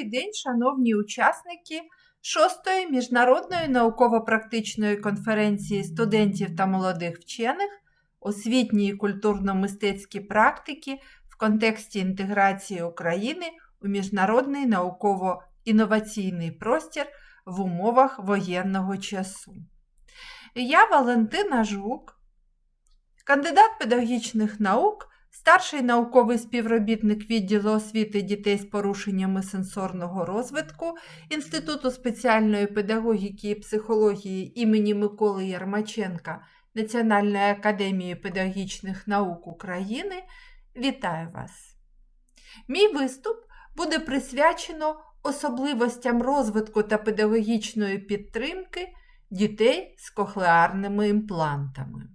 Добрий день, шановні учасники шостої міжнародної науково-практичної конференції студентів та молодих вчених освітні і культурно-мистецькі практики в контексті інтеграції України у міжнародний науково-інноваційний простір в умовах воєнного часу. Я Валентина Жук, кандидат педагогічних наук старший науковий співробітник відділу освіти дітей з порушеннями сенсорного розвитку Інституту спеціальної педагогіки і психології імені Миколи Ярмаченка Національної академії педагогічних наук України. Вітаю вас! Мій виступ буде присвячено особливостям розвитку та педагогічної підтримки дітей з кохлеарними імплантами.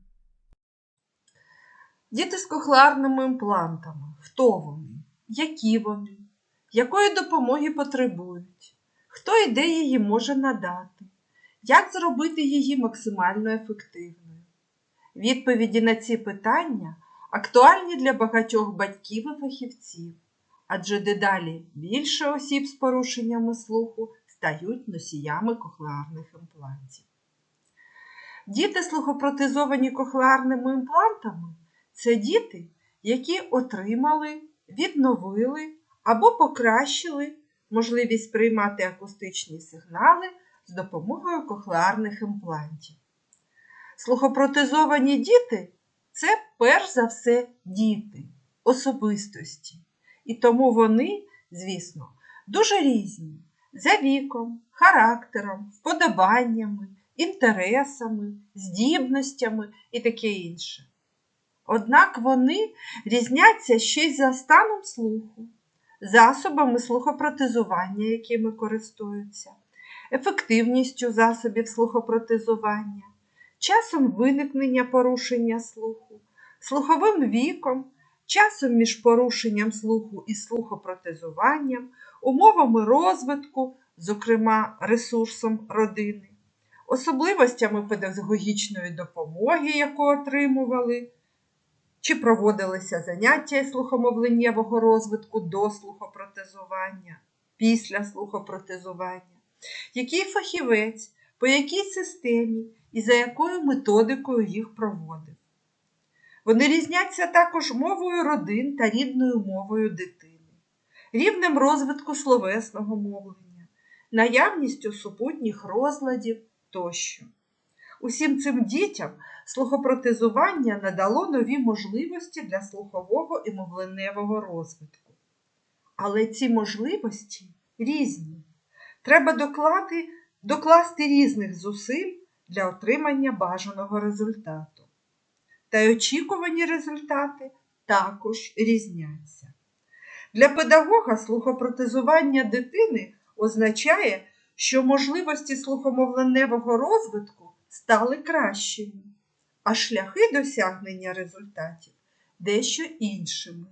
Діти з кохлеарними імплантами. Хто вони? Які вони? Якої допомоги потребують? Хто і де її може надати? Як зробити її максимально ефективною? Відповіді на ці питання актуальні для багатьох батьків і фахівців, адже дедалі більше осіб з порушеннями слуху стають носіями кохлеарних імплантів. Діти слухопротезовані кохлеарними імплантами це діти, які отримали, відновили або покращили можливість приймати акустичні сигнали з допомогою кохлеарних імплантів. Слухопротезовані діти це перш за все діти, особистості. І тому вони, звісно, дуже різні за віком, характером, вподобаннями, інтересами, здібностями і таке інше. Однак вони різняться ще й за станом слуху, засобами слухопротезування, якими користуються, ефективністю засобів слухопротезування, часом виникнення порушення слуху, слуховим віком, часом між порушенням слуху і слухопротезуванням, умовами розвитку, зокрема ресурсом родини, особливостями педагогічної допомоги, яку отримували чи проводилися заняття слухомовленнєвого розвитку до слухопротезування, після слухопротезування, який фахівець, по якій системі і за якою методикою їх проводив. Вони різняться також мовою родин та рідною мовою дитини, рівнем розвитку словесного мовлення, наявністю супутніх розладів тощо. Усім цим дітям слухопротезування надало нові можливості для слухового і мовленневого розвитку. Але ці можливості різні. Треба доклати, докласти різних зусиль для отримання бажаного результату. Та й очікувані результати також різняться. Для педагога слухопротезування дитини означає, що можливості слухомовленевого розвитку стали кращими, а шляхи досягнення результатів дещо іншими.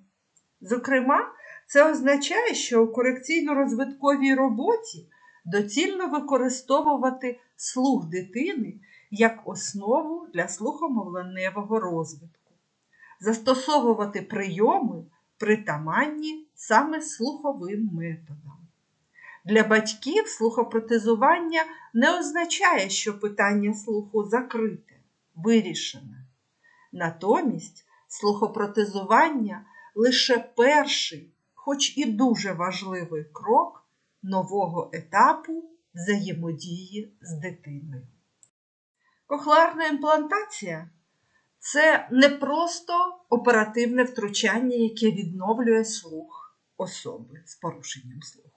Зокрема, це означає, що у корекційно-розвитковій роботі доцільно використовувати слух дитини як основу для слухомовленевого розвитку, застосовувати прийоми притаманні саме слуховим методам. Для батьків слухопротезування не означає, що питання слуху закрите, вирішене. Натомість слухопротезування лише перший, хоч і дуже важливий крок нового етапу взаємодії з дитиною. Кохлеарна імплантація це не просто оперативне втручання, яке відновлює слух особи з порушенням слуху.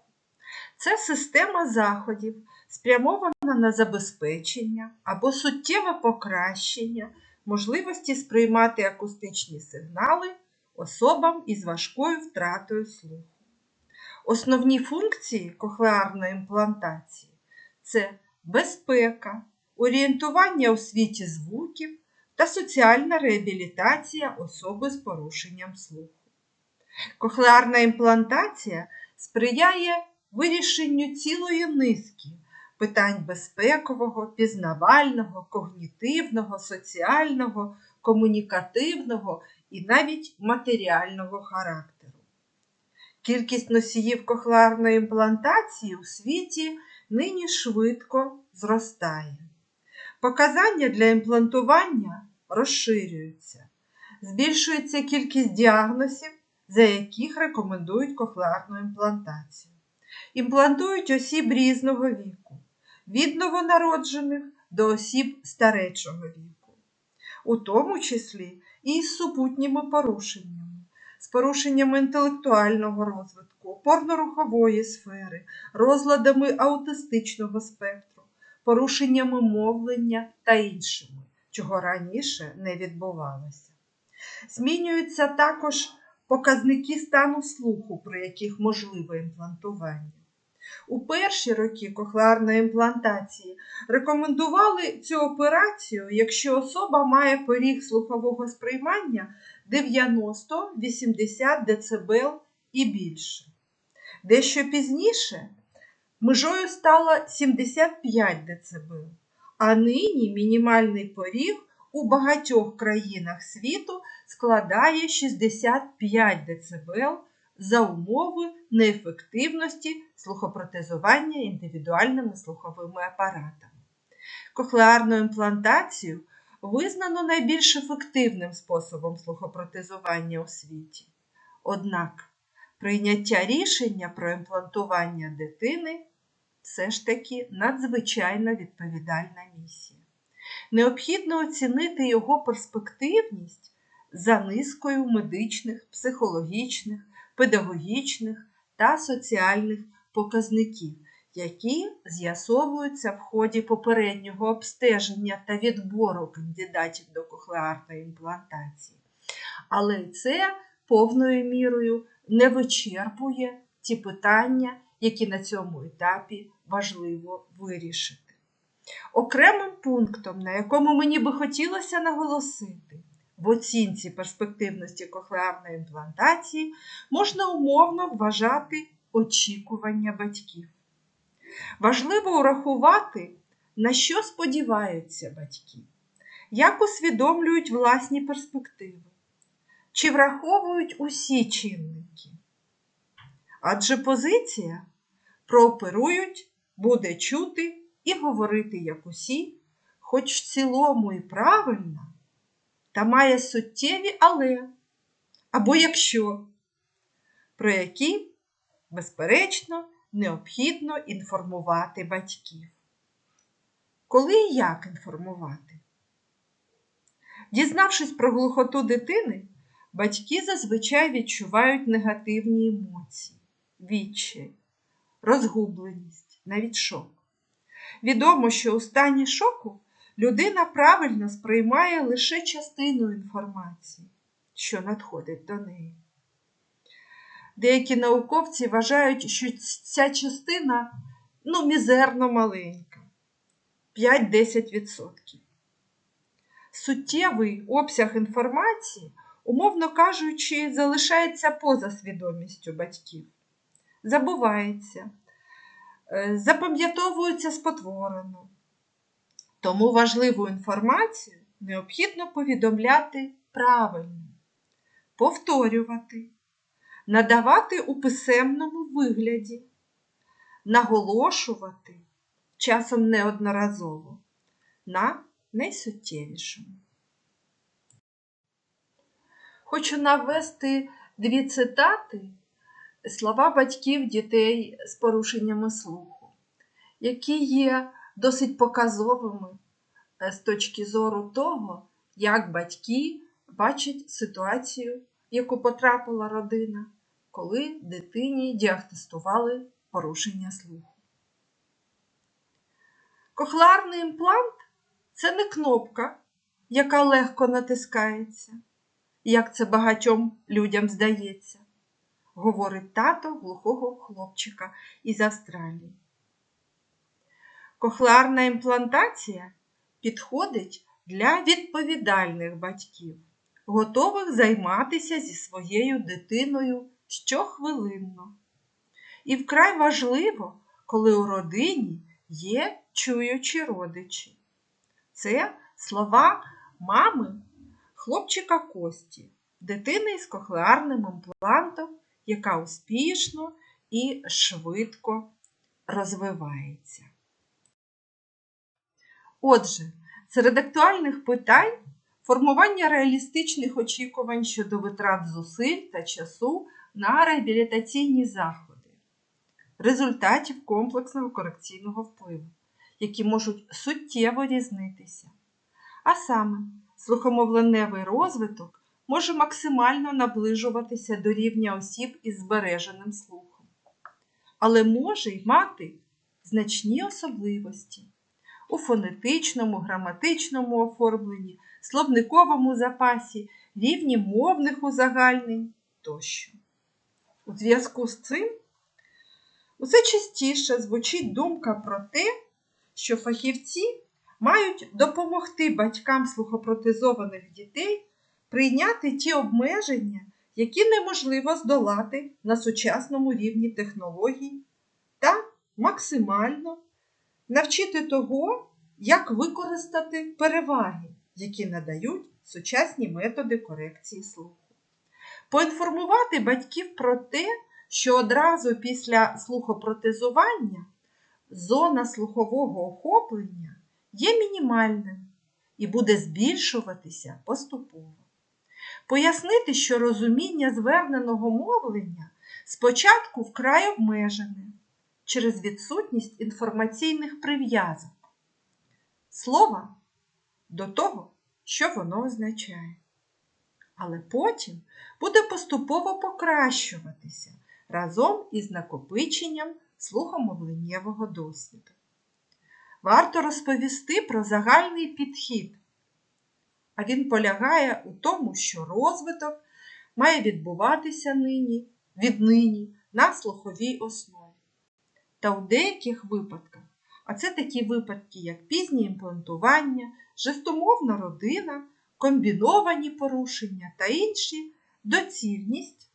Це система заходів, спрямована на забезпечення або суттєве покращення можливості сприймати акустичні сигнали особам із важкою втратою слуху. Основні функції кохлеарної імплантації це безпека, орієнтування у світі звуків та соціальна реабілітація особи з порушенням слуху. Кохлеарна імплантація сприяє вирішенню цілої низки питань безпекового, пізнавального, когнітивного, соціального, комунікативного і навіть матеріального характеру. Кількість носіїв кохлеарної імплантації у світі нині швидко зростає. Показання для імплантування розширюються, збільшується кількість діагнозів, за яких рекомендують кохлеарну імплантацію. Імплантують осіб різного віку, від новонароджених до осіб старечого віку, у тому числі і з супутніми порушеннями, з порушеннями інтелектуального розвитку, опорно-рухової сфери, розладами аутистичного спектру, порушеннями мовлення та іншими, чого раніше не відбувалося. Змінюються також показники стану слуху, при яких можливе імплантування. У перші роки кохлеарної імплантації рекомендували цю операцію, якщо особа має поріг слухового сприймання 90-80 дБ і більше. Дещо пізніше межою стало 75 дБ, а нині мінімальний поріг у багатьох країнах світу складає 65 дБ за умови неефективності слухопротезування індивідуальними слуховими апаратами. Кохлеарну імплантацію визнано найбільш ефективним способом слухопротезування у світі. Однак прийняття рішення про імплантування дитини все ж таки надзвичайно відповідальна місія. Необхідно оцінити його перспективність за низкою медичних, психологічних, педагогічних та соціальних показників, які з'ясовуються в ході попереднього обстеження та відбору кандидатів до кохлеарної імплантації. Але це повною мірою не вичерпує ті питання, які на цьому етапі важливо вирішити. Окремим пунктом, на якому мені би хотілося наголосити, в оцінці перспективності кохлеарної імплантації можна умовно вважати очікування батьків. Важливо урахувати, на що сподіваються батьки, як усвідомлюють власні перспективи, чи враховують усі чинники. Адже позиція прооперують, буде чути і говорити як усі, хоч в цілому і правильно, та має суттєві але або якщо, про які, безперечно, необхідно інформувати батьків. Коли і як інформувати? Дізнавшись про глухоту дитини, батьки зазвичай відчувають негативні емоції, відчай, розгубленість, навіть шок. Відомо, що у стані шоку людина правильно сприймає лише частину інформації, що надходить до неї. Деякі науковці вважають, що ця частина ну, мізерно маленька 5-10%. Суттєвий обсяг інформації, умовно кажучи, залишається поза свідомістю батьків, забувається, е, запам'ятовується спотворено. Тому важливу інформацію необхідно повідомляти правильно, повторювати, надавати у писемному вигляді, наголошувати часом неодноразово на найсуттєвішому. Хочу навести дві цитати слова батьків дітей з порушеннями слуху, які є досить показовими е, з точки зору того, як батьки бачать ситуацію, в яку потрапила родина, коли дитині діагностували порушення слуху. Кохлеарний імплант це не кнопка, яка легко натискається, як це багатьом людям здається, говорить тато глухого хлопчика із Австралії. Кохлеарна імплантація підходить для відповідальних батьків, готових займатися зі своєю дитиною щохвилинно. І вкрай важливо, коли у родині є чуючі родичі. Це слова мами хлопчика Кості, дитини з кохлеарним імплантом, яка успішно і швидко розвивається. Отже, серед актуальних питань формування реалістичних очікувань щодо витрат зусиль та часу на реабілітаційні заходи, результатів комплексного корекційного впливу, які можуть суттєво різнитися. А саме, слухомовленевий розвиток може максимально наближуватися до рівня осіб із збереженим слухом, але може й мати значні особливості у фонетичному, граматичному оформленні, словниковому запасі, рівні мовних узагальнень тощо. У зв'язку з цим усе частіше звучить думка про те, що фахівці мають допомогти батькам слухопротезованих дітей прийняти ті обмеження, які неможливо здолати на сучасному рівні технологій, та максимально навчити того, як використати переваги, які надають сучасні методи корекції слуху. Поінформувати батьків про те, що одразу після слухопротезування зона слухового охоплення є мінімальною і буде збільшуватися поступово. Пояснити, що розуміння зверненого мовлення спочатку вкрай обмежене через відсутність інформаційних прив'язок слова до того, що воно означає. Але потім буде поступово покращуватися разом із накопиченням слухомовленнєвого досвіду. Варто розповісти про загальний підхід, а він полягає у тому, що розвиток має відбуватися нині, віднині на слуховій основі. Та у деяких випадках, а це такі випадки, як пізнє імплантування, жестомовна родина, комбіновані порушення та інші, доцільність,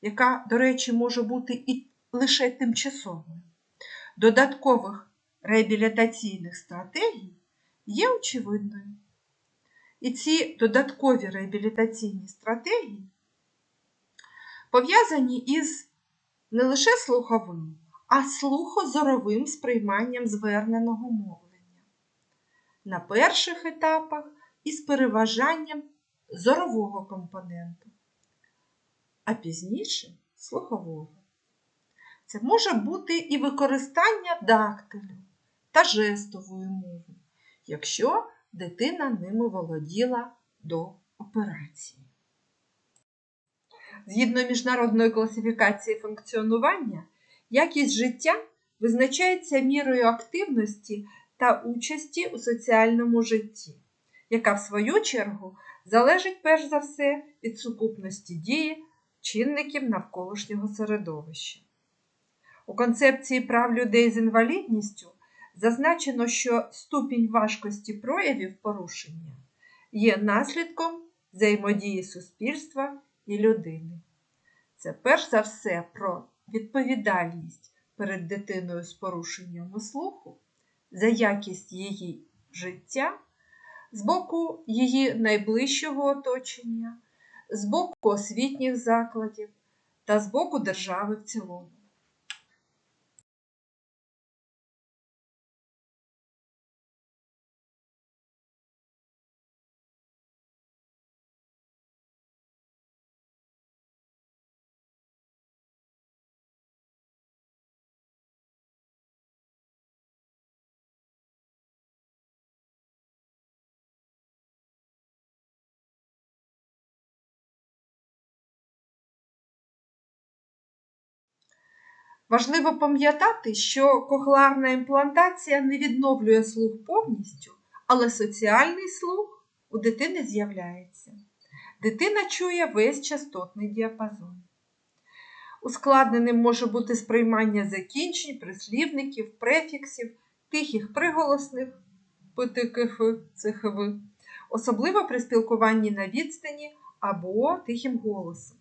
яка, до речі, може бути і лише тимчасовою, додаткових реабілітаційних стратегій є очевидною. І ці додаткові реабілітаційні стратегії пов'язані із не лише слуховим, а слухозоровим сприйманням зверненого мовлення. На перших етапах із переважанням зорового компоненту, а пізніше слухового. Це може бути і використання дактилю та жестової мови, якщо дитина ними володіла до операції. Згідно міжнародної класифікації функціонування, якість життя визначається мірою активності та участі у соціальному житті, яка, в свою чергу, залежить перш за все від сукупності дії чинників навколишнього середовища. У концепції прав людей з інвалідністю зазначено, що ступінь важкості проявів порушення є наслідком взаємодії суспільства і людини. Це перш за все про відповідальність перед дитиною з порушенням слуху за якість її життя з боку її найближчого оточення, з боку освітніх закладів та з боку держави в цілому. Важливо пам'ятати, що кохлеарна імплантація не відновлює слух повністю, але соціальний слух у дитини з'являється. Дитина чує весь частотний діапазон. Ускладненим може бути сприймання закінчень, прислівників, префіксів, тихих приголосних ЦХВ, особливо при спілкуванні на відстані або тихим голосом.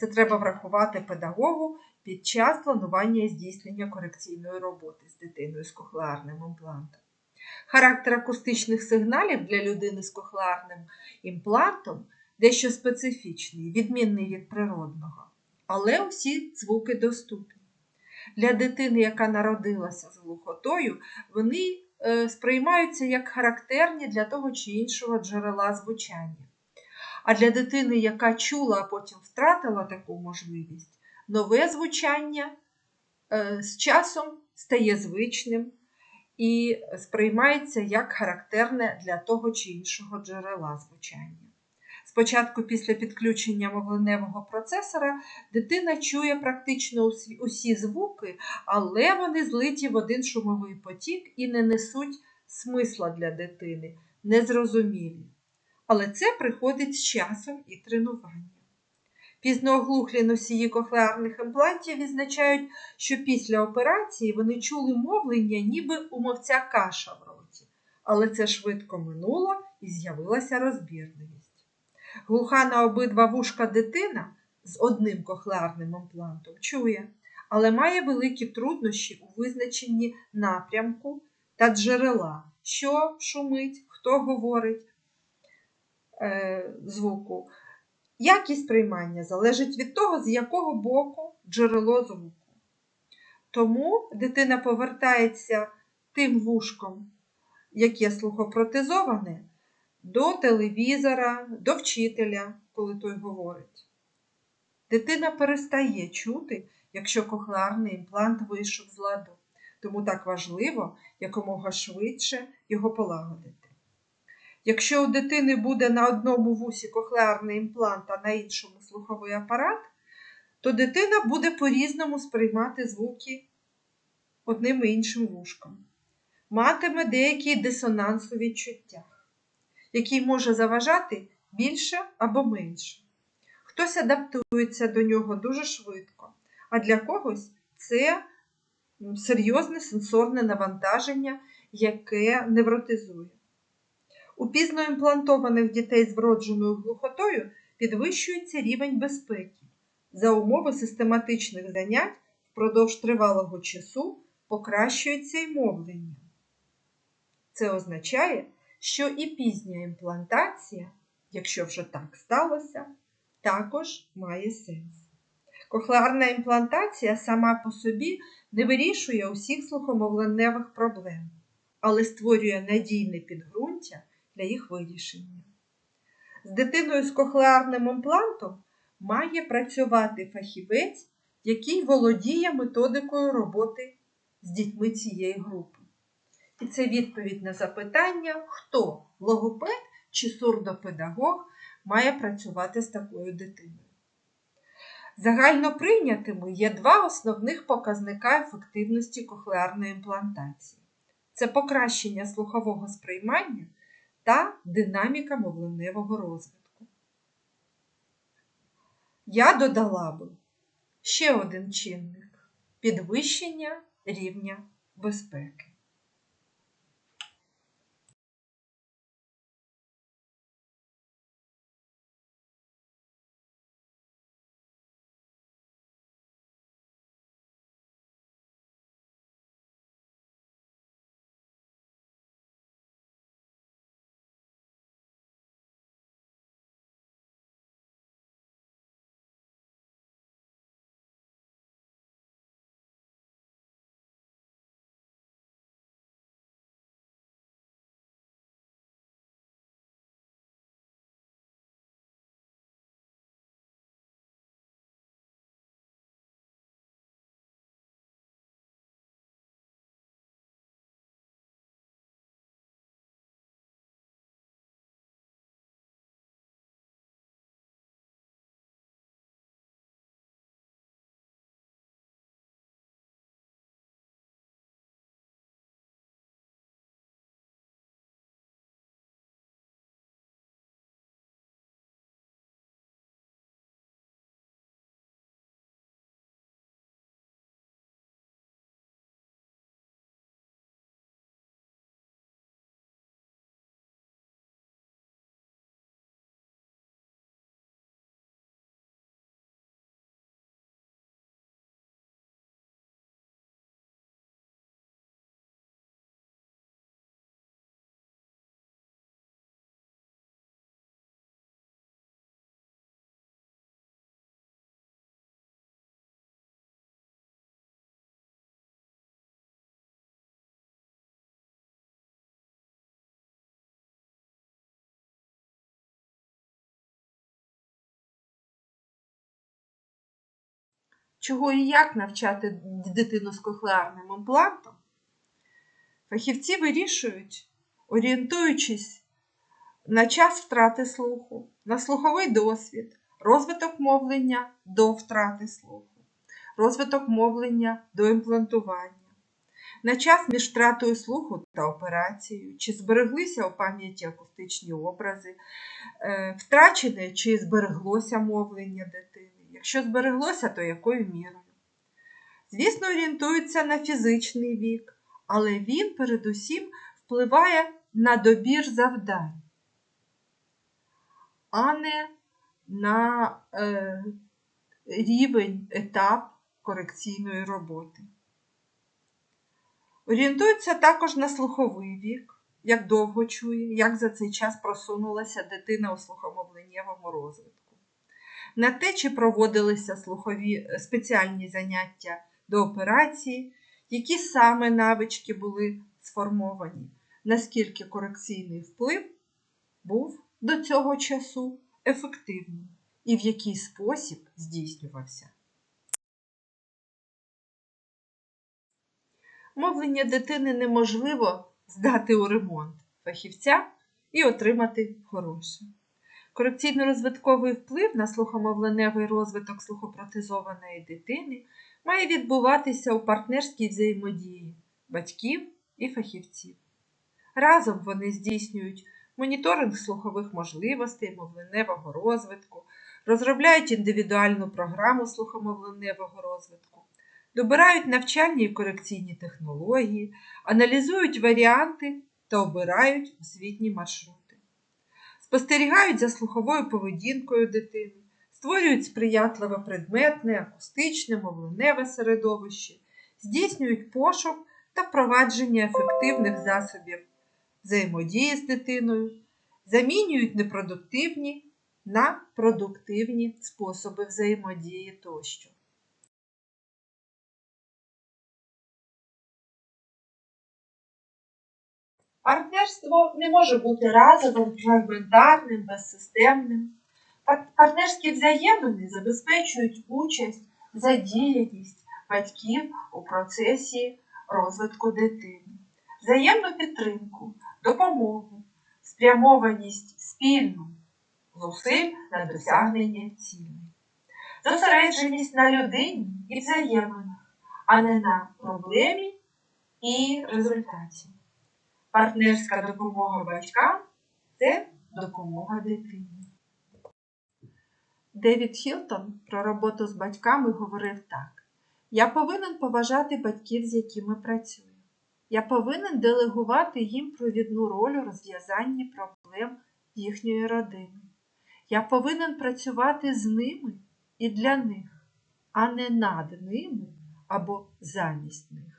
Це треба врахувати педагогу під час планування і здійснення корекційної роботи з дитиною з кохлеарним імплантом. Характер акустичних сигналів для людини з кохлеарним імплантом дещо специфічний, відмінний від природного. але усі звуки доступні. Для дитини, яка народилася з глухотою, вони е, сприймаються як характерні для того чи іншого джерела звучання. А для дитини, яка чула, а потім втратила таку можливість, нове звучання е, з часом стає звичним і сприймається як характерне для того чи іншого джерела звучання. Спочатку, після підключення мовленевого процесора, дитина чує практично усі, усі звуки, але вони злиті в один шумовий потік і не несуть смисла для дитини, незрозумілі. Але це приходить з часом і тренуванням. Пізнооглухлі носії кохлеарних імплантів відзначають, що після операції вони чули мовлення, ніби у мовця каша в роті, але це швидко минуло і з'явилася розбірливість. Глуха на обидва вушка дитина з одним кохлеарним імплантом чує, але має великі труднощі у визначенні напрямку та джерела, що шумить, хто говорить е, звуку. Якість приймання залежить від того, з якого боку джерело звуку. Тому дитина повертається тим вушком, яке слухопротезоване, до телевізора, до вчителя, коли той говорить. Дитина перестає чути, якщо кохлеарний імплант вийшов з ладу, тому так важливо якомога швидше його полагодити. Якщо у дитини буде на одному вусі кохлеарний імплант, а на іншому слуховий апарат, то дитина буде по-різному сприймати звуки одним і іншим вушком. Матиме деякий дисонанс у відчуттях, який може заважати більше або менше. Хтось адаптується до нього дуже швидко, а для когось це серйозне сенсорне навантаження, яке невротизує. У пізноімплантованих дітей з вродженою глухотою підвищується рівень безпеки. За умови систематичних занять впродовж тривалого часу покращується й мовлення. Це означає, що і пізня імплантація, якщо вже так сталося, також має сенс. Кохлеарна імплантація сама по собі не вирішує усіх слухомовленневих проблем, але створює надійне підґрунтя для їх вирішення. З дитиною з кохлеарним імплантом має працювати фахівець, який володіє методикою роботи з дітьми цієї групи. І це відповідь на запитання, хто логопед чи сурдопедагог має працювати з такою дитиною. Загально прийнятими є два основних показника ефективності кохлеарної імплантації: це покращення слухового сприймання та динаміка мовленевого розвитку. Я додала би ще один чинник підвищення рівня безпеки. Чого і як навчати дитину з кохлеарним імплантом, фахівці вирішують, орієнтуючись на час втрати слуху, на слуховий досвід, розвиток мовлення до втрати слуху, розвиток мовлення до імплантування, на час між втратою слуху та операцією, чи збереглися у пам'яті акустичні образи, е, втрачене чи збереглося мовлення дитини. Якщо збереглося, то якою мірою? Звісно, орієнтуються на фізичний вік, але він передусім впливає на добір завдань, а не на е, рівень, етап корекційної роботи. Орієнтуються також на слуховий вік, як довго чує, як за цей час просунулася дитина у слухомовленнєвому розвитку, на те, чи проводилися слухові е, спеціальні заняття до операції, які саме навички були сформовані, наскільки корекційний вплив був до цього часу ефективним і в який спосіб здійснювався. Мовлення дитини неможливо здати у ремонт фахівця і отримати хороше. Корекційно-розвитковий вплив на слухомовленевий розвиток слухопротезованої дитини має відбуватися у партнерській взаємодії батьків і фахівців. Разом вони здійснюють моніторинг слухових можливостей мовленевого розвитку, розробляють індивідуальну програму слухомовленевого розвитку, добирають навчальні і корекційні технології, аналізують варіанти та обирають освітні маршрути, спостерігають за слуховою поведінкою дитини, створюють сприятливе предметне, акустичне, мовленеве середовище, здійснюють пошук та впровадження ефективних засобів взаємодії з дитиною, замінюють непродуктивні на продуктивні способи взаємодії тощо. Партнерство не може бути разовим, фрагментарним, безсистемним. Партнерські взаємини забезпечують участь, задіяність батьків у процесі розвитку дитини, взаємну підтримку, допомогу, спрямованість спільну зусиль на досягнення цілей, зосередженість на людині і взаєминах, а не на проблемі і результаті. Партнерська допомога батькам це допомога дитині. Девід Хілтон про роботу з батьками говорив так: Я повинен поважати батьків, з якими працюю. Я повинен делегувати їм провідну роль у розв'язанні проблем їхньої родини. Я повинен працювати з ними і для них, а не над ними або замість них.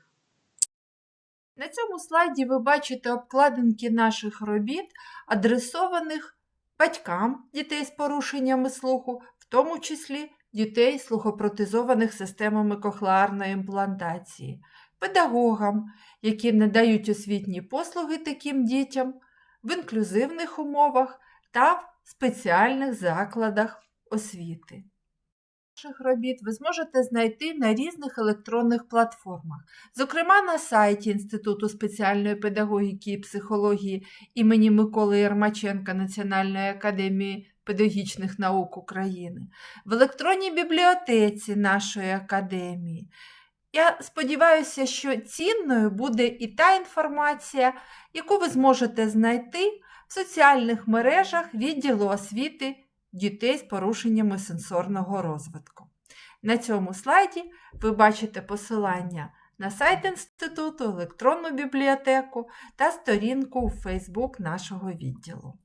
На цьому слайді ви бачите обкладинки наших робіт, адресованих батькам дітей з порушеннями слуху, в тому числі дітей слухопротезованих системами кохлеарної імплантації, педагогам, які надають освітні послуги таким дітям в інклюзивних умовах та в спеціальних закладах освіти. Наших робіт ви зможете знайти на різних електронних платформах, зокрема на сайті Інституту спеціальної педагогіки і психології імені Миколи Єрмаченка Національної академії педагогічних наук України, в електронній бібліотеці нашої академії. Я сподіваюся, що цінною буде і та інформація, яку ви зможете знайти в соціальних мережах відділу освіти дітей з порушеннями сенсорного розвитку. На цьому слайді ви бачите посилання на сайт інституту, електронну бібліотеку та сторінку у Facebook нашого відділу.